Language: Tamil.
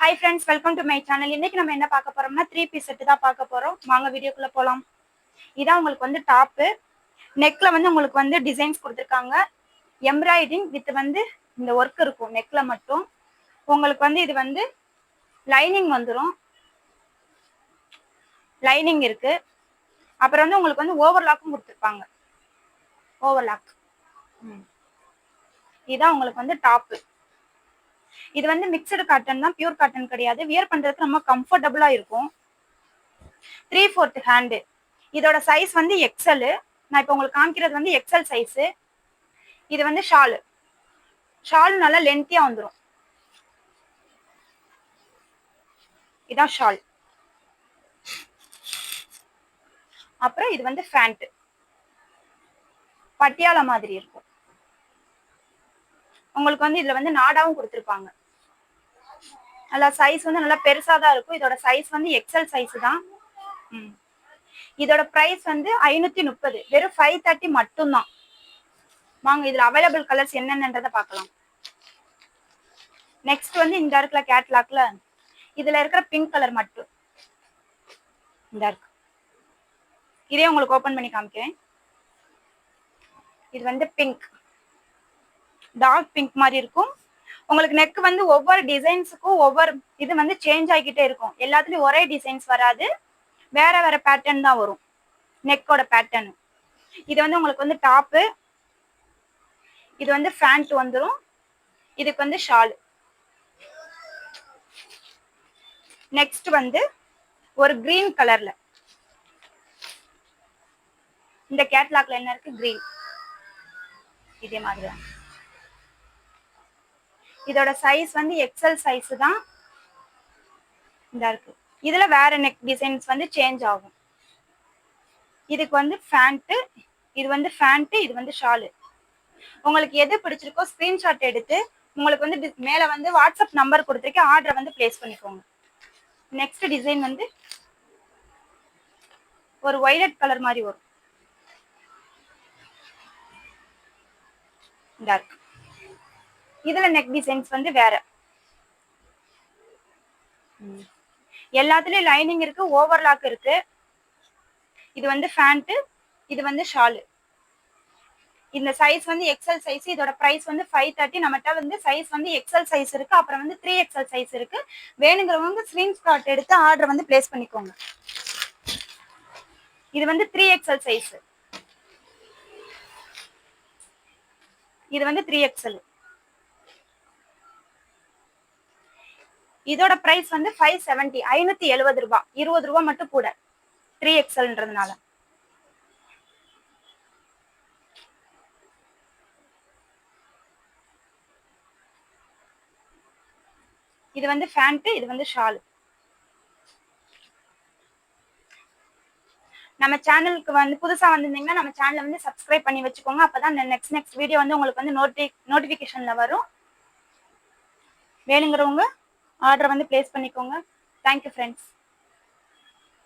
Hi friends welcome to my channel இன்னைக்கு நம்ம என்ன பார்க்க போறோம்னா த்ரீ பீஸ் செட்டு தான் பார்க்க போறோம். வாங்க வீடியோக்குள்ள போலாம். இதான் உங்களுக்கு வந்து டாப்பு நெக்ல வந்து உங்களுக்கு வந்து டிசைன்ஸ் கொடுத்துருக்காங்க. எம்ப்ராய்டிங் வித் வந்து இந்த ஒர்க் இருக்கும் நெக்ல மட்டும். உங்களுக்கு வந்து இது வந்து லைனிங் வந்துடும் லைனிங் இருக்கு. அப்புறம் வந்து உங்களுக்கு வந்து ஓவர்லாக்கும் கொடுத்துருப்பாங்க. ஓவர்லாக் இதான் உங்களுக்கு வந்து டாப்பு இது வந்து மிக்சடு காட்டன் தான் பியூர் காட்டன் கிடையாது. வியர் பண்றதுக்கு ரொம்ப கம்ஃபர்டபுளா இருக்கும். த்ரீ ஃபோர்த் ஹேண்டு இதோட சைஸ் வந்து எக்ஸல் நான் இப்போ உங்களுக்கு காமிக்கிறது வந்து எக்ஸல் சைஸு இது வந்து ஷாலு ஷால் நல்லா லென்த்தியா வந்துடும் இதான் ஷால் அப்புறம் இது வந்து ஃபேண்ட் பட்டியாலா மாதிரி இருக்கும். உங்களுக்கு வந்து இதுல வந்து நாடாவும் கொடுத்துருப்பாங்க. நல்லா சைஸ் வந்து நல்லா பெருசா தான் இருக்கும். இதோட சைஸ் வந்து எக்ஸல் சைஸ் தான். உம் இதோட பிரைஸ் வந்து ஐநூத்தி முப்பது. வெறும் ஃபைவ் தேர்ட்டி மட்டும்தான் வாங்க இதுல அவைலபிள் கலர்ஸ் என்னென்னன்றதை பார்க்கலாம். நெக்ஸ்ட் வந்து இந்த இருக்குல்ல கேட்லாக்ல இதுல இருக்கிற பிங்க் கலர் மட்டும். இந்த இருக்கு இதே உங்களுக்கு ஓபன் பண்ணி காமிக்கிறேன். இது வந்து பிங்க் டார்க் பிங்க் மாதிரி இருக்கும். உங்களுக்கு நெக் வந்து ஒவ்வொரு டிசைன்ஸுக்கும் ஒவ்வொரு இது வந்து சேஞ்ச் ஆகிக்கிட்டே இருக்கும். எல்லாத்துலயும் ஒரே டிசைன்ஸ் வராது. வேற வேற பேட்டர்ன் தான் வரும். நெக்கோட பேட்டர்ன் இது வந்து உங்களுக்கு வந்து டாப்பு இது வந்து ஃபேண்ட் வந்துடும் இதுக்கு வந்து ஷால் நெக்ஸ்ட் வந்து ஒரு கிரீன் கலர்ல இந்த கேட்லாக்ல என்ன இருக்கு? கிரீன் இதே மாதிரி தான் இதோட சைஸ் வந்து எக்ஸல் சைஸ் தான் இதா இருக்கு. இதுல வேற நெக் டிசைன்ஸ் வந்து சேஞ்ச் ஆகும். இதுக்கு வந்து ஃபேண்ட்டு இது வந்து ஃபேண்ட்டு இது வந்து ஷாலு உங்களுக்கு எது பிடிச்சிருக்கோ ஸ்கிரீன்ஷாட் எடுத்து உங்களுக்கு வந்து மேல வந்து வாட்ஸ்அப் நம்பர் கொடுத்துருக்கேன் ஆர்டரை வந்து பிளேஸ் பண்ணிக்கோங்க. நெக்ஸ்ட் டிசைன் வந்து ஒரு ஒய்லட் கலர் மாதிரி வரும். இந்த இருக்கு. இதுல நெக் டிசைன்ஸ் வந்து வேற. எல்லாத்துலயும் லைனிங் இருக்கு ஓவர்லாக் இருக்கு. இது வந்து ஃபேண்ட் இது வந்து ஷாலு இந்த சைஸ் வந்து எக்ஸல் சைஸ் இதோட பிரைஸ் வந்து ஃபைவ் தேர்ட்டி நம்மகிட்ட வந்து சைஸ் வந்து எக்ஸல் சைஸ் இருக்கு அப்புறம் வந்து த்ரீ எக்ஸல் சைஸ் இருக்கு. வேணுங்கிறவங்க ஸ்கிரீன்ஷாட் எடுத்து ஆர்டர் வந்து பிளேஸ் பண்ணிக்கோங்க. இது வந்து த்ரீ எக்ஸல் சைஸ் இது வந்து த்ரீ எக்ஸல் இதோட பிரைஸ் வந்து ஃபைவ் செவன்டி ஐநூத்தி எழுபது ரூபாய் இருபது ரூபாய் மட்டும் கூட. த்ரீ எக்ஸல்ன்றதுனால இது வந்து ஃபேண்ட் இது வந்து ஷால் நம்ம சேனலுக்கு வந்து புதுசா வந்திருந்தீங்கன்னா நம்ம சேனலை வந்து சப்ஸ்கிரைப் பண்ணி வச்சுக்கோங்க. அப்பதான் நெக்ஸ்ட் நெக்ஸ்ட் வீடியோ வந்து உங்களுக்கு வந்து நோட்டி நோட்டிபிகேஷன்ல வரும். வேணுங்கிறவங்க ஆர்டர் வந்து பிளேஸ் பண்ணிக்கோங்க. Thank you friends